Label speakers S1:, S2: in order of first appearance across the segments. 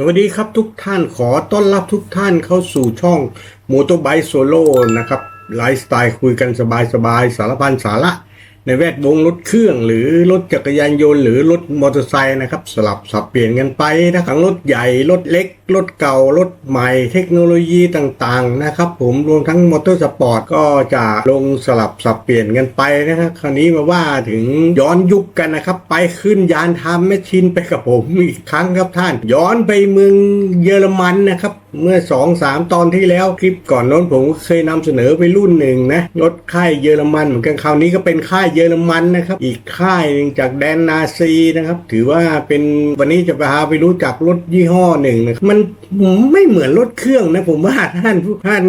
S1: สวัสดีครับทุกท่านขอต้อนรับทุกท่านเข้าสู่ช่องม o โต b ไบ e โซโล่นะครับไลฟ์สไตล์คุยกันสบายๆสารพันสาระ ในแวดวงรถเครื่อง หรือรถจักรยานยนต์หรือรถมอเตอร์ไซค์นะครับ สลับสับเปลี่ยนกันไปนะทั้งรถใหญ่ รถเล็ก รถเก่ารถใหม่ เทคโนโลยีต่างๆนะครับ ผมรวมทั้งมอเตอร์สปอร์ตก็จะลงสลับสับเปลี่ยนกันไปนะครับคราวนี้มาว่าถึงย้อนยุคกันนะครับ ไปขึ้นยานทำแมชชินไปกับผมอีกครั้งครับท่าน ย้อนไปเมืองเยอรมันนะครับ เมื่อ2อสามตอนที่แล้วคลิปก่อนโน้นผมเคยนำเสนอไปรุ่นหนึ่งนะรถค่ายเยอรมันเหมือนกันคราวนี้ก็เป็นค่ายเยอรมันนะครับ อีกค่ายหนึ่งจากแดนนาซีนะครับ ถือว่าเป็นวันนี้จะไปหาไปรู้จักรถยี่ห้อหนึ่งนะมันไม่เหมือนรถเครื่องนะผมว่าท่านผู้ท่าน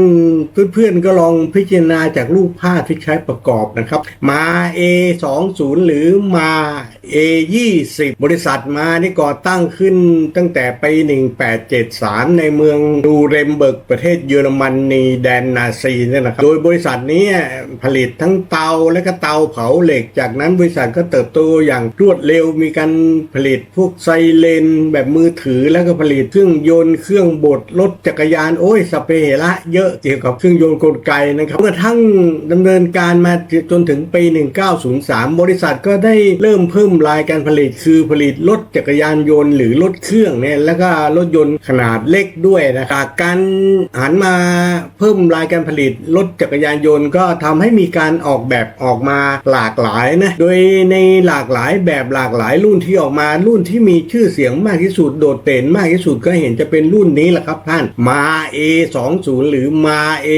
S1: เพื่อนๆก็ลองพิจารณาจากรูปภาพที่ใช้ประกอบนะครับมา A 2 0หรือมา A 2 0บริษัทมานี่ก่อตั้งขึ้นตั้งแต่ปี1873 ในเมืองดูเรมเบิร์กประเทศเยอรมนนีแดนนาซีเนี่ยนะครับ โดยบริษัทนี้ผลิตทั้งเตาและก็เตาเผาเหล็ก จากนั้นบริษัทก็เติบโตอย่างรวดเร็วมีการผลิตพวกไซเลน แบบมือถือแล้วก็ผลิตเครื่องยนต์เครื่องบดรถจักรยานโอ้ยสเปเหระเยอะเกี่ยวกับเครื่องยนต์กลไกนะครับเมื่อทั้งดำเนินการมาจนถึงปี 1903 บริษัทก็ได้เริ่มเพิ่มรายการผลิตคือผลิตรถจักรยานยนต์หรือรถเครื่องเนี่ยแล้วก็รถยนต์ขนาดเล็กด้วยนะครับการหันมาเพิ่มรายการผลิตรถจักรยานยนต์ก็ทำให้มีการออกแบบออกมาหลากหลายนะโดยในหลากหลายแบบหลากหลายรุ่นที่ออกมารุ่นที่มีชื่อเสียงมากที่สุดโดดเด่นมากที่สุดก็เห็นจะเป็นรุ่นนี้แหละครับท่านมา A 2 0 หรือมา A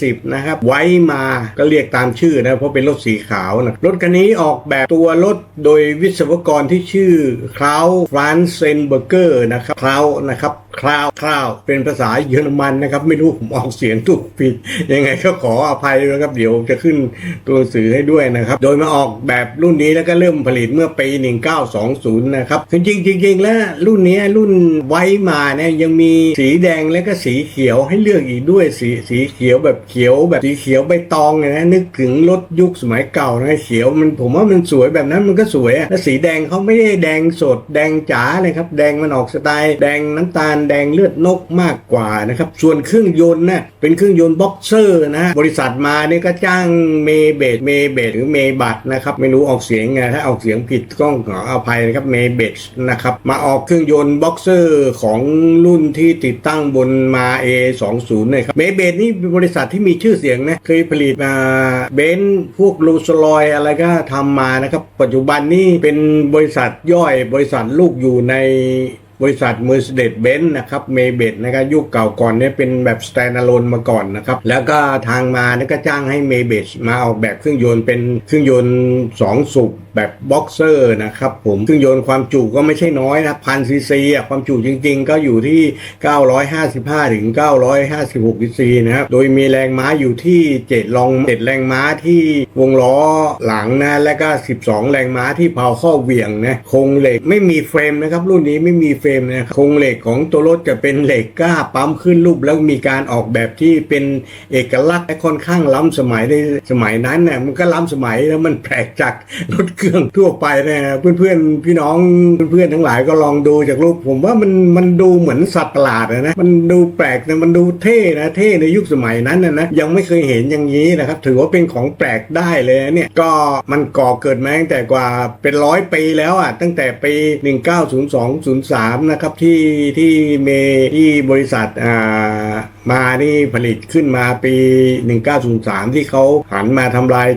S1: 2 0 นะครับไว้มาก็เรียกตามชื่อนะเพราะเป็นรถสีขาวนะรถคันนี้ออกแบบตัวรถโดยวิศวกรที่ชื่อคลาวฟรานเซนเบอร์เกอร์นะครับคลาวนะครับ คลาวคลาวเป็นภาษาเยอรมันนะครับ ไม่รู้ผมออกเสียงถูกผิด ยังไงก็ขออภัยด้วยครับเดี๋ยวจะขึ้นตัวสื่อให้ด้วยนะครับ โดยมาออกแบบรุ่นนี้แล้วก็เริ่มผลิตเมื่อปี 1920 นะครับจริงๆจริงๆแล้วรุ่นนี้รุ่นไว้มาเนี่ยยังมีสีแดงและก็สีเขียวให้เลือกอีกด้วยสีสีเขียวแบบเขียวแบบสีเขียวใบตองเนี่ยนะนึกถึงรถยุคสมัยเก่านะเขียวมันผมว่ามันสวยแบบนั้นมันก็สวยอะแล้วสีแดงเขาไม่ได้แดงสดแดงจ๋าเลยครับ แดงมันออกสไตล์แดงน้ำตาลดงเลือดนกมากกว่านะครับ ส่วนเครื่องยนต์นะเป็นเครื่องยนต์บ็อกเซอร์นะบริษัทมาเนี่ยก็จ้างเมเบดเมเบดหรือเมบัตนะครับไม่รู้ออกเสียงไงถ้าออกเสียงผิดก็ขออภัยนะครับเมเบดนะครับมาออกเครื่องยนต์บ็อกเซอร์ของรุ่นที่ติดตั้งบนมา A20 เลยครับเมเบดนี่เป็นบริษัทที่มีชื่อเสียงนะเคยผลิตมาเบนซ์พวกลูสลอยอะไรก็ทำมานะครับ ปัจจุบันนี่เป็นบริษัทย่อยบริษัทลูกอยู่ใน บริษัท Mercedes-Benz นะครับเมเบดนะครับยุคเก่าก่อนเนี่ยเป็นแบบ standalone มาก่อนนะครับแล้วก็ทางมาเนี่ยก็จ้างให้เมเบดมาออกแบบเครื่องยนต์เป็นเครื่องยนต์2สูบ แบบบ็อกเซอร์นะครับผมเครื่องยนต์ความจุก็ไม่ใช่น้อยนะพันซีซีอะความจุจริงๆ ก็อยู่ที่ 955 ถึง 956ซีซีนะครับโดยมีแรงม้าอยู่ที่ 7 ลอง 7 แรงม้าที่วงล้อหลังนะ และก็ 12 แรงม้าที่เพาข้อเหวี่ยงนะโครงเหล็กไม่มีเฟรมนะครับรุ่นนี้ไม่มีเฟรมนะครับโครงเหล็กของตัวรถจะเป็นเหล็กกล้าปั๊มขึ้นรูปแล้วมีการออกแบบที่เป็นเอกลักษณ์และค่อนข้างล้ำสมัยในสมัยนั้นเนี่ยมันก็ล้ำสมัยแล้วมันแปลกจากรถเครื่องทั่วไปนะเพื่อนๆพี่น้องเพื่อนๆทั้งหลายก็ลองดูจากรูปผมว่ามันมันดูเหมือนสัตว์ประหลาดนะมันดูแปลกนะมันดูเท่นะเท่ในยุคสมัยนั้นนะนะยังไม่เคยเห็นอย่างนี้นะครับถือว่าเป็นของแปลกได้เลยเนี่ยก็มันก่อเกิดมาตั้งแต่กว่าเป็นร้อยปีแล้วอะตั้งแต่ปี 1902-03 นะครับที่ที่เมที่บริษัทอ่ามานี่ผลิตขึ้นมาปี 1903 ที่เขาหันมาทำลาย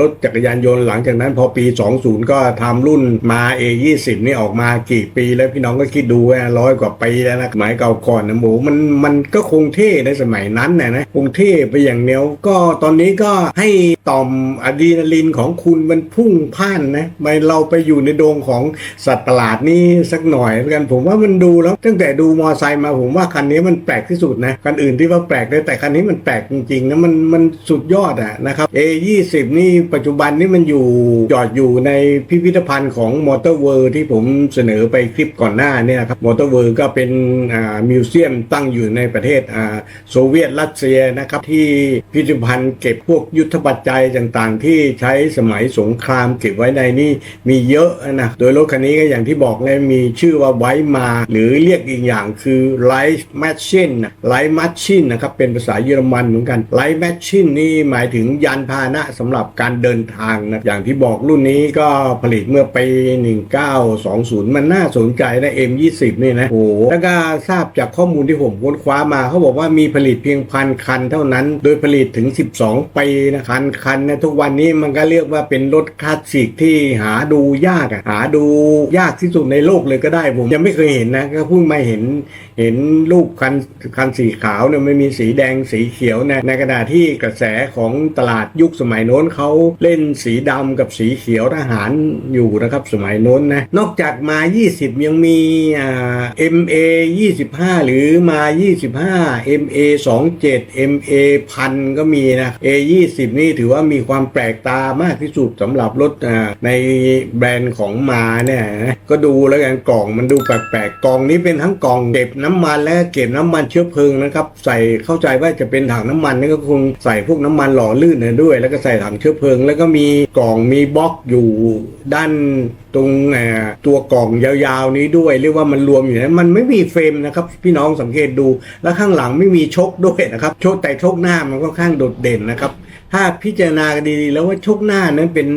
S1: รถจักรยานยนต์หลังจากนั้นพอปี 20 ก็ทำรุ่นมา A20 นี่ออกมากี่ปีแล้วพี่น้องก็คิดดูว่าร้อยกว่าปีแล้วนะสมัยเก่าก่อนนะหมูมันมันก็คงเท่ในสมัยนั้นนะนะคงเท่ไปอย่างเดียก็ตอนนี้ก็ให้ต่อมอะดรีนาลินของคุณมันพุ่งพ่านนะไปเราไปอยู่ในโดงของสัตว์ประหลาดนี่สักหน่อยกันผมว่ามันดูแล้วตั้งแต่ดูมอไซค์มาผมว่าคันนี้มันแปลกที่สุดนะคันอื่นที่ว่าแปลกได้แต่คันนี้มันแปลกจริงๆนะมันมันสุดยอดอะนะครับ A20 20 นี่ปัจจุบันนี่มันอยู่จอดอยู่ในพิพิธภัณฑ์ของมอเตอร์เวิร์ที่ผมเสนอไปคลิปก่อนหน้าเนี่ยครับมอเตอร์เวิร์ก็เป็นมิวเซียมตั้งอยู่ในประเทศโซเวียตรัสเซียนะครับที่พิพิธภัณฑ์เก็บพวกยุทธปัจจัยต่างๆ ที่ใช้สมัยสงครามเก็บไว้ในนี่มีเยอะนะโดยรถคันนี้ก็อย่างที่บอกเลยมีชื่อว่าไว้มา หรือเรียกอีกอย่างคือไลท์แมชชินไลท์แมชชินนะครับเป็นภาษาเยอรมันเหมือนกันไลท์แมชชินนี่หมายถึงยานพาหนะสำหรับการเดินทางนะอย่างที่บอกรุ่นนี้ก็ผลิตเมื่อปี 1920 มันน่าสนใจนะ M20 นี่นะโอ้โหแล้วก็ทราบจากข้อมูลที่ผมค้นคว้ามาเขาบอกว่ามีผลิตเพียงพันคันเท่านั้น โดยผลิตถึง 12 ปีนะคันคันนะทุกวันนี้มันก็เรียกว่าเป็นรถคลาสสิกที่หาดูยากอะหาดูยากที่สุดในโลกเลยก็ได้ผมยังไม่เคยเห็นนะก็เพิ่งมาเห็นเห็นรูปคันคันสีขาวเนี่ยไม่มีสีแดงสีเขียวนะในขณะที่กระแสของตลาดยุคสมัยโน้นเขาเล่นสีดำกับสีเขียวทหารอยู่นะครับสมัยโน้นนะนอกจากมา 20 ยังมีอ่า MA 25 หรือมา 25 MA 27 MA พันก็มีนะ A 20นี่ถือว่ามีความแปลกตามากที่สุดสำหรับรถในแบรนด์ของมาเนี่ยนะก็ดูแล้วกันกล่องมันดูแปลกๆกล่องนี้เป็นทั้งกล่องเก็บน้ำมันและเก็บน้ำมันเชื้อเพลิงนะครับ ใส่เข้าใจว่าจะเป็นถังน้ำมันนี่ก็คงใส่พวกน้ำมันหล่อลื่นเนี่ยด้วย แล้วก็ใส่ถังเชื้อเพลิง แล้วก็มีกล่องมีบล็อกอยู่ด้านตรงตัวกล่องยาวๆนี้ด้วย เรียกว่ามันรวมอยู่นะมันไม่มีเฟรมนะครับพี่น้องสังเกตดูแล้วข้างหลังไม่มีชกด้วยนะครับชกแต่ชกหน้ามันก็ข้างโดดเด่นนะครับ ถ้าพิจารณากันดีๆแล้วว่าชกหน้านั้นเป็น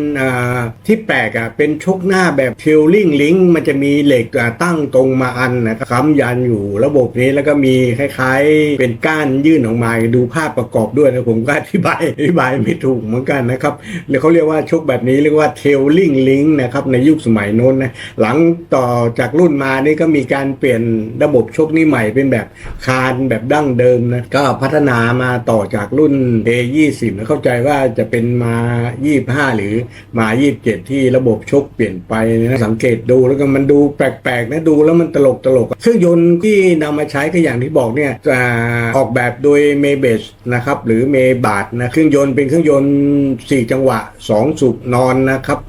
S1: ที่แปลกอะเป็นชกหน้าแบบเทลลิงลิงมันจะมีเหล็กตั้งตรงมาอันนะครับค้ำยันอยู่ระบบนี้แล้วก็มีคล้ายๆ เป็นก้านยื่นออกมาดูภาพประกอบด้วยนะผมก็อธิบายอธิบายไม่ถูกเหมือนกันนะครับแล้วเขาเรียกว่าชกแบบนี้เรียกว่าเทลลิงลิงนะครับในยุคสมัยโน้นนะหลังต่อจากรุ่นมานี่ก็มีการเปลี่ยนระบบชกนี้ใหม่เป็นแบบคานแบบดั้งเดิมนะก็พัฒนามาต่อจากรุ่น A20 นะเข้าใจว่าจะเป็นมา25หรือมา27ที่ระบบชกเปลี่ยนไปนะสังเกตดูแล้วก็มันดูแปลกๆนะดูแล้วมันตลกตลกๆเครื่องยนต์ที่นำมาใช้ก็อย่างที่บอกเนี่ยจะออกแบบโดยเมเบสนะครับหรือเมบาดนะเครื่องยนต์เป็นเครื่องยนต์ 4 จังหวะ 2 สูบนอนนะครับ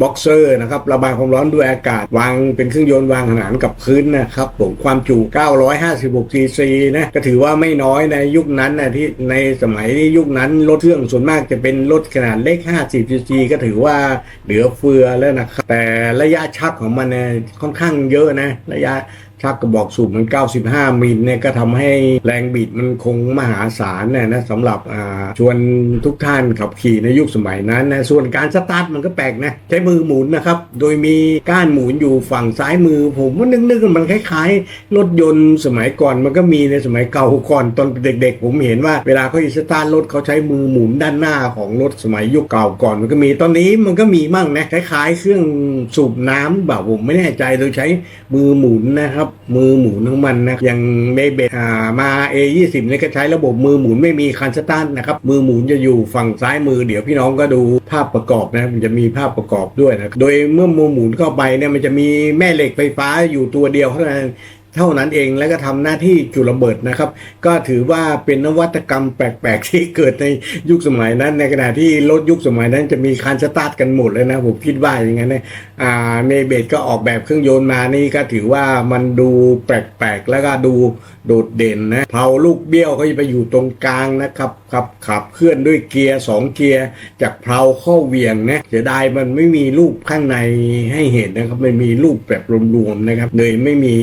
S1: บ็อกเซอร์นะครับระบายความร้อนด้วยอากาศ วางเป็นเครื่องยนต์วางขนานกับพื้นนะครับผมความจุ 956ซีซีนะก็ถือว่าไม่น้อยในยุคนั้นนะที่ในสมัยที่ยุคนั้นรถเครื่องส่วนมากจะเป็นรถขนาดเล็ก 50ซีซีก็ถือว่าเหลือเฟือแล้วนะครับแต่ระยะชักของมันเนี่ยค่อนข้างเยอะนะระยะ ชักกระบอกสูบมัน 95 มิลเนี่ยก็ทำให้แรงบิดมันคงมหาศาลเนี่ยนะสำหรับชวนทุกท่านขับขี่ในยุคสมัยนั้นนะส่วนการสตาร์ทมันก็แปลกนะใช้มือหมุนนะครับ โดยมีก้านหมุนอยู่ฝั่งซ้ายมือ ผมว่านึกๆมันคล้ายๆ รถยนต์สมัยก่อนมันก็มีในสมัยเก่าก่อนตอนเด็ก ๆ ผมเห็นว่าเวลาเขาจะสตาร์ทรถเขาใช้มือหมุนด้านหน้าของรถสมัยยุคเก่าก่อนมันก็มีตอนนี้มันก็มีมั่งนะคล้ายๆ เครื่องสูบน้ำแบบผมไม่แน่ใจโดยใช้มือหมุนนะครับมือหมุนของมันนะอย่างเบเบอ่ามา A20 เนี่ยก็ใช้ระบบมือหมุนไม่มีคันสตันนะครับมือหมุนจะอยู่ฝั่งซ้ายมือเดี๋ยวพี่น้องก็ดูภาพประกอบนะมันจะมีภาพประกอบด้วยนะโดยเมื่อมือหมุนเข้าไปเนี่ยมันจะมีแม่เหล็กไฟฟ้าอยู่ตัวเดียวเท่านั้น เท่านั้นเองแล้วก็ทำหน้าที่จุดระเบิดนะครับ ก็ถือว่าเป็นนวัตกรรมแปลกๆ ที่เกิดในยุคสมัยนั้น ในขณะที่รถยุคสมัยนั้นจะมีคันสตาร์ทกันหมดเลยนะผมคิดว่าอย่างนั้นนะอ่าเมเบดก็ออกแบบเครื่องยนต์มานี่ก็ถือว่ามันดูแปลกๆ แล้วก็ดูโดดเด่นนะเพลาลูกเบี้ยวเขาจะไปอยู่ตรงกลางนะครับขับขับเคลื่อนด้วยเกียร์สองเกียร์จากเพลาเข้าเวียงนะเสียดายมันไม่มีรูปข้างในให้เห็นนะครับไม่มีรูปแบบรวมๆนะครับเลยไม่มี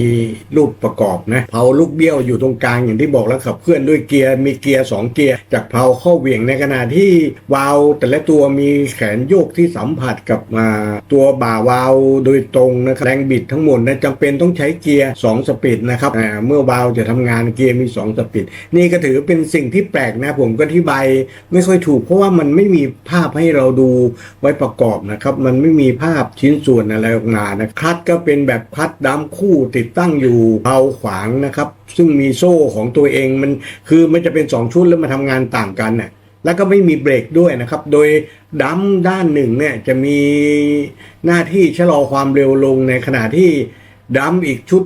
S1: รูปประกอบนะเพลาลูกเบี้ยวอยู่ตรงกลางอย่างที่บอกแล้วขับเคลื่อนด้วยเกียร์มีเกียร์สองเกียร์จากเพลาเข้าเหวี่ยงในขณะที่วาล์วแต่ละตัวมีแขนโยกที่สัมผัสกับอ่าตัวบ่าวาล์วโดยตรงนะครับแรงบิดทั้งหมดนะจำเป็นต้องใช้เกียร์2สปีดนะครับเมื่อวาล์วจะทำงานเกียร์มี 2 สปีดนี่ก็ถือเป็นสิ่งที่แปลกนะผมก็อธิบไม่ค่อยถูก เพราะว่ามันไม่มีภาพให้เราดูไว้ประกอบนะครับ มันไม่มีภาพชิ้นส่วนอะไรออกมานะคลัตช์ก็เป็นแบบคลัตช์ดัมคู่ติดตั้งอยู่เพลาขวางนะครับ ซึ่งมีโซ่ของตัวเองมันคือมันจะเป็น2ชุดแล้วมาทำงานต่างกันน่ะแล้วก็ไม่มีเบรกด้วยนะครับ โดยดัมด้านหนึ่งเนี่ยจะมีหน้าที่ชะลอความเร็วลงในขณะที่ดัมอีกชุด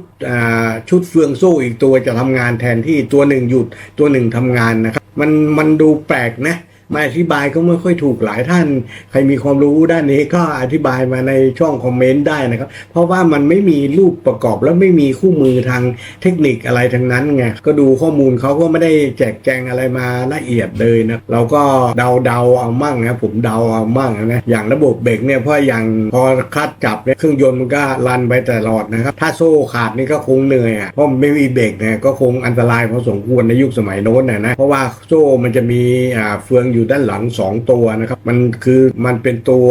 S1: ชุดเฟืองโซ่อีกตัวจะทำงานแทนที่ตัวหนึ่งหยุดตัวหนึ่งทำงานนะครับ มันมันดูแปลกนะ มาอธิบายก็ไม่ค่อยถูกหลายท่าน ใครมีความรู้ด้านนี้ก็อธิบายมาในช่องคอมเมนต์ได้นะครับ เพราะว่ามันไม่มีรูปประกอบแล้วไม่มีคู่มือทางเทคนิคอะไรทั้งนั้นไงก็ดูข้อมูลเขาก็ไม่ได้แจกแจงอะไรมาละเอียดเลยนะเราก็เดาเดาเอามั่งนะผมเดาเอามั่งนะอย่างระบบเบรกเนี่ยเพราะอย่างพอคลัดจับเนี่ยเครื่องยนต์มันก็รันไปตลอดนะครับถ้าโซ่ขาดนี่ก็คงเหนื่อยอะเพราะไม่มีเบรกเนี่ยก็คงอันตรายพอสมควรในยุคสมัยโน้นนะนะเพราะว่าโซ่มันจะมีอ่าเฟืองอยู่ด้านหลังสองตัวนะครับ มันคือมันเป็นตัว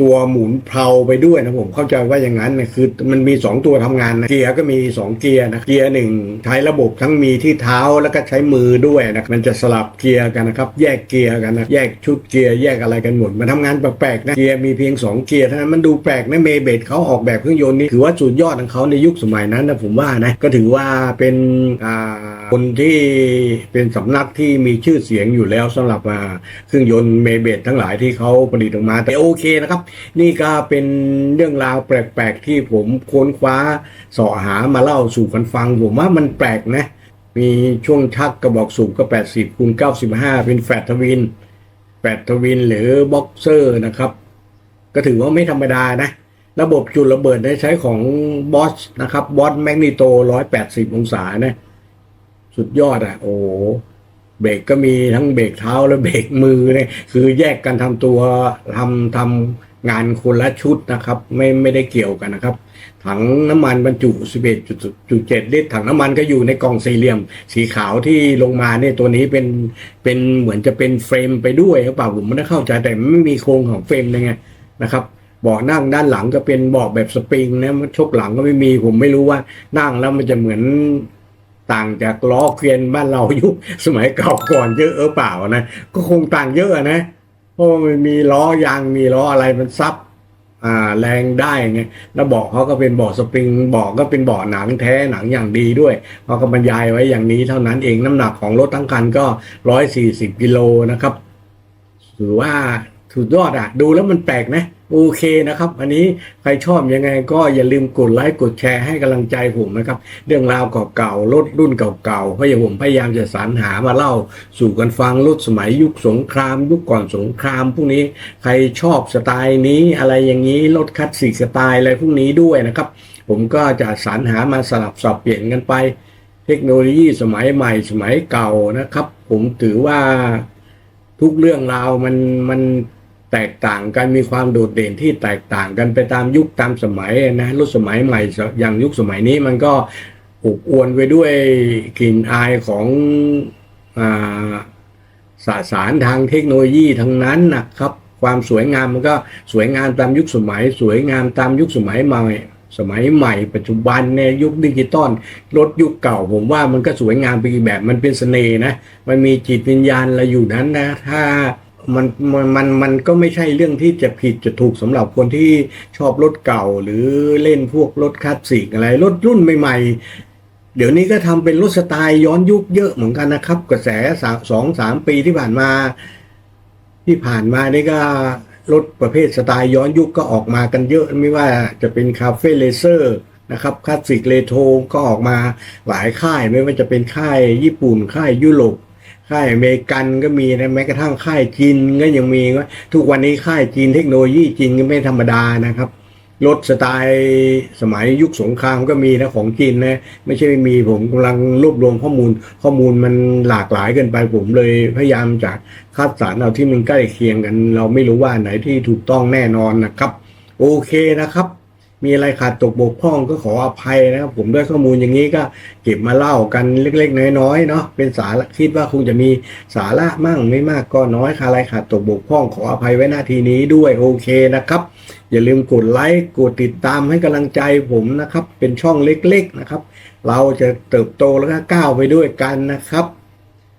S1: ตัวหมุนเพลาไปด้วยนะผมเข้าใจว่าอย่างนั้นนะคือมันมีสองตัวทำงานนะเกียร์ก็มีสองเกียร์นะเกียร์หนึ่งใช้ระบบทั้งมีที่เท้าแล้วก็ใช้มือด้วยนะมันจะสลับเกียร์กันนะครับ แยกเกียร์กันนะแยกชุดเกียร์แยกอะไรกันหมดมันทำงานแปลกๆนะเกียร์มีเพียงสองเกียร์เท่านั้นมันดูแปลกนะเมเบดเขาออกแบบเครื่องยนต์นี่ถือว่าสุดยอดของเขาในยุคสมัยนั้นนะผมว่านะก็ถือว่าเป็นอ่า คนที่เป็นสำนักที่มีชื่อเสียงอยู่แล้วสำหรับเครื่องยนต์เมเบดทั้งหลายที่เขาผลิตออกมา แต่โอเคนะครับ นี่ก็เป็นเรื่องราวแปลกๆที่ผมค้นคว้าเสาะหามาเล่าสู่กันฟัง ผมว่ามันแปลกนะ มีช่วงชักกระบอกสูบก็ 80คูณ95 เป็นแฟตทวินแฟตทวินหรือบ็อกเซอร์นะครับ ก็ถือว่าไม่ธรรมดานะ ระบบจุดระเบิดได้ใช้ของบอสนะครับบอสแมกนิโต 180 องศานะ สุดยอดอะ โอ้เบรกก็มีทั้งเบรกเท้าและเบรกมือเนี่ยคือแยกกันทำตัวทำทำงานคนละชุดนะครับ ไม่ไม่ได้เกี่ยวกันนะครับ ถังน้ำมันบรรจุ 11.7 ลิตร ถังน้ำมันก็อยู่ในกล่องสี่เหลี่ยม สีขาวที่ลงมาเนี่ยตัวนี้เป็นเป็นเหมือนจะเป็นเฟรมไปด้วยหรือเปล่าผมไม่ได้เข้าใจแต่ไม่มีโครงของเฟรมเลยไงนะครับเบาะนั่งด้านหลังก็เป็นเบาะแบบสปริงนะชกหลังก็ไม่มีผมไม่รู้ว่านั่งแล้วมันจะเหมือน ต่างจากล้อเกวียนบ้านเรายุคสมัยเก่าก่อนเยอะเออเปล่านะก็คงต่างเยอะนะเพราะมันมีล้อยางมีล้ออะไรมันซับอ่าแรงได้ไงแล้วเบาะเขาก็เป็นเบาะสปริงเบาะก็เป็นเบาะหนังแท้หนังอย่างดีด้วยเขาก็บรรยายไว้อย่างนี้เท่านั้นเองน้ำหนักของรถทั้งคันก็ร้อยสี่สิบกิโลนะครับถือว่า สุดยอดอะดูแล้วมันแปลกนะโอเคนะครับ อันนี้ใครชอบยังไงก็อย่าลืมกดไลค์กดแชร์ให้กำลังใจผมนะครับ เรื่องราวเก่าๆรถรุ่นเก่าๆเพราะอย่างผมพยายามจะสรรหามาเล่า สู่กันฟังรถสมัยยุคสงคราม ยุคก่อนสงครามพวกนี้ใครชอบสไตล์นี้อะไรอย่างนี้รถคลาสสิกสไตล์อะไรพวกนี้ด้วยนะครับ ผมก็จะสรรหามาสลับสับเปลี่ยนกันไป เทคโนโลยีสมัยใหม่สมัยเก่านะครับ ผมถือว่าทุกเรื่องราวมันมัน แตกต่างกันมีความโดดเด่นที่แตกต่างกันไปตามยุคตามสมัยนะรถสมัยใหม่อย่างยุคสมัยนี้มันก็อบอวนไปด้วยกลิ่นอายของอ่าสสารทางเทคโนโลยีทั้งนั้นนะครับ ความสวยงามมันก็สวยงามตามยุคสมัย สวยงามตามยุคสมัยใหม่สมัยใหม่ ปัจจุบันในยุคดิจิตอลรถยุคเก่า ผมว่ามันก็สวยงามไปอีกแบบมันเป็นเสน่ห์นะ มันมีจิตวิญญาณอะไรอยู่นั้นนะ ถ้า มันมันมันมันก็ไม่ใช่เรื่องที่จะผิดจะถูกสำหรับคนที่ชอบรถเก่าหรือเล่นพวกรถคลาสสิกอะไร รถรุ่นใหม่ ๆ เดี๋ยวนี้ก็ทำเป็นรถสไตล์ย้อนยุคเยอะเหมือนกันนะครับ กระแสสามสองสามปีที่ผ่านมา ที่ผ่านมานี่ก็รถประเภทสไตล์ย้อนยุคก็ออกมากันเยอะไม่ว่าจะเป็นคาเฟ่เลเซอร์นะครับคลาสสิกเรโทรก็ออกมาหลายค่ายไม่ว่าจะเป็นค่ายญี่ปุ่นค่ายยุโรป ค่ายอเมริกันก็มีนะแม้กระทั่งค่ายจีนก็ยังมีว่าทุกวันนี้ค่ายจีนเทคโนโลยีจีนก็ไม่ธรรมดานะครับรถสไตล์สมัยยุคสงครามก็มีนะของจีนนะไม่ใช่ไม่มีผมกำลังรวบรวมข้อมูล ข้อมูลมันหลากหลายเกินไปผมเลยพยายามจะคัดสรรเอาที่มันใกล้เคียงกัน เราไม่รู้ว่าไหนที่ถูกต้องแน่นอนนะครับ โอเคนะครับ มีอะไรขาดตกบกพร่องก็ขออภัยนะครับผมด้วยข้อมูลอย่างนี้ก็เก็บมาเล่ากันเล็กๆ น้อยๆเนาะเป็นสาระคิดว่าคงจะมีสาระมั่งไม่มากก็น้อยค่ะอะไรขาดตกบกพร่องขออภัยไว้หน้าทีนี้ด้วยโอเคนะครับอย่าลืมกดไลค์กดติดตามให้กำลังใจผมนะครับ เป็นช่องเล็กๆนะครับ เราจะเติบโตแล้วก็ก้าวไปด้วยกันนะครับ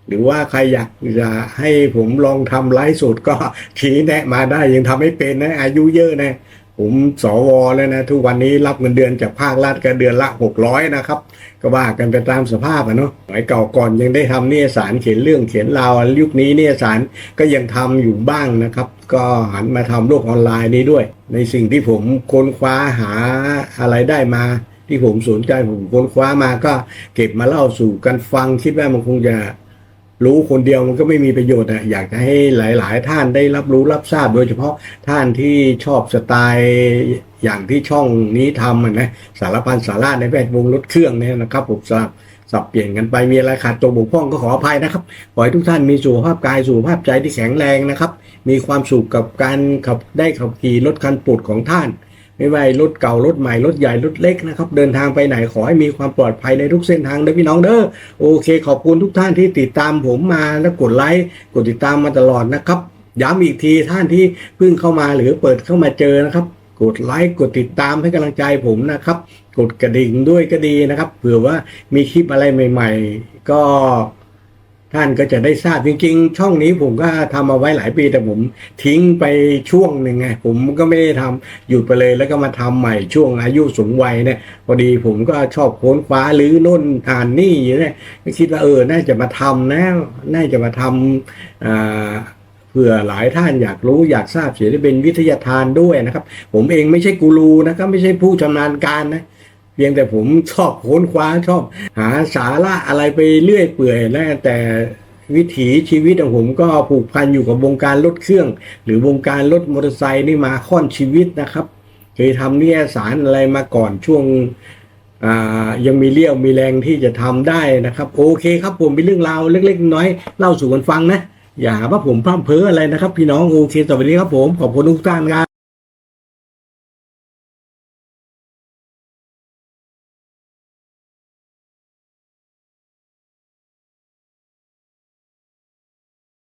S1: หรือว่าใครอยากจะให้ผมลองทำไลฟ์สดก็ชี้แนะมาได้ยังทำไม่เป็นนะอายุเยอะนะ ผมสวแล้วนะ ทุกวันนี้รับเงินเดือนจากภาครัฐก็เดือนละหกร้อยนะครับ ก็ว่ากันไปตามสภาพอะเนาะสมัยเก่าก่อนยังได้ทำนิยสารเขียนเรื่องเขียนราวยุคนี้นิยสารก็ยังทำอยู่บ้างนะครับ ก็หันมาทำโลกออนไลน์นี้ด้วย ในสิ่งที่ผมค้นคว้าหาอะไรได้มาที่ผมสนใจผมค้นคว้ามาก็เก็บมาเล่าสู่กันฟังคิดว่ามันคงจะ รู้คนเดียวมันก็ไม่มีประโยชน์อะอยากจะให้หลาย ๆ ท่านได้รับรู้รับทราบ โดยเฉพาะท่านที่ชอบสไตล์อย่างที่ช่องนี้ทำนะสารพันสาระในแวดวงรถเครื่องเนี่ยนะครับผมสับสับเปลี่ยนกันไปมีอะไรขาดตัวบกพร่องก็ขออภัยนะครับขอให้ทุกท่านมีสุขภาพกายสุขภาพใจที่แข็งแรงนะครับ มีความสุขกับการขับได้ขับขี่รถคันโปรดของท่าน ไม่ว่ารถเก่ารถใหม่รถใหญ่รถเล็กนะครับ เดินทางไปไหนขอให้มีความปลอดภัยในทุกเส้นทางเด้อพี่น้องเด้อโอเค ขอบคุณทุกท่านที่ติดตามผมมาและกดไลค์กดติดตามมาตลอดนะครับ ย้ำอีกทีท่านที่เพิ่งเข้ามาหรือเปิดเข้ามาเจอนะครับ กดไลค์กดติดตามให้กำลังใจผมนะครับ กดกระดิ่งด้วยก็ดีนะครับ เผื่อว่ามีคลิปอะไรใหม่ ๆ ก็ ท่านก็จะได้ทราบจริงๆ ช่องนี้ผมก็ทำมาไว้หลายปีแต่ผมทิ้งไปช่วงหนึ่งไงผมก็ไม่ได้ทำหยุดไปเลยแล้วก็มาทำใหม่ช่วงอายุสูงวัยเนี่ยพอดีผมก็ชอบค้นคว้าหรือน่นอ่านนี่อยู่เนี่ยคิดว่าเออน่าจะมาทำนะน่าจะมาทำอ่าเผื่อหลายท่านอยากรู้อยากทราบเสียได้เป็นวิทยาทานด้วยนะครับ ผมเองไม่ใช่กูรูนะครับไม่ใช่ผู้ชำนาญการนะ เพียงแต่ผมชอบค้นคว้าชอบหาสาระอะไรไปเรื่อยเปื่อยนะแต่วิถีชีวิตของผมก็ผูกพันอยู่กับวงการรถเครื่อง หรือวงการรถมอเตอร์ไซค์นี่มาค่อนชีวิตนะครับ เคยทำนิยสารอะไรมาก่อนช่วงยังมีเลี้ยวมีแรงที่จะทำได้นะครับ โอเคครับผมเป็นเรื่องราวเล็กๆ น้อยเล่าสู่กันฟังนะ อย่าว่าผมพร่ำเพ้ออะไรนะครับ พี่น้องโอเคสวัสดีครับผมขอบคุณทุกท่านครับ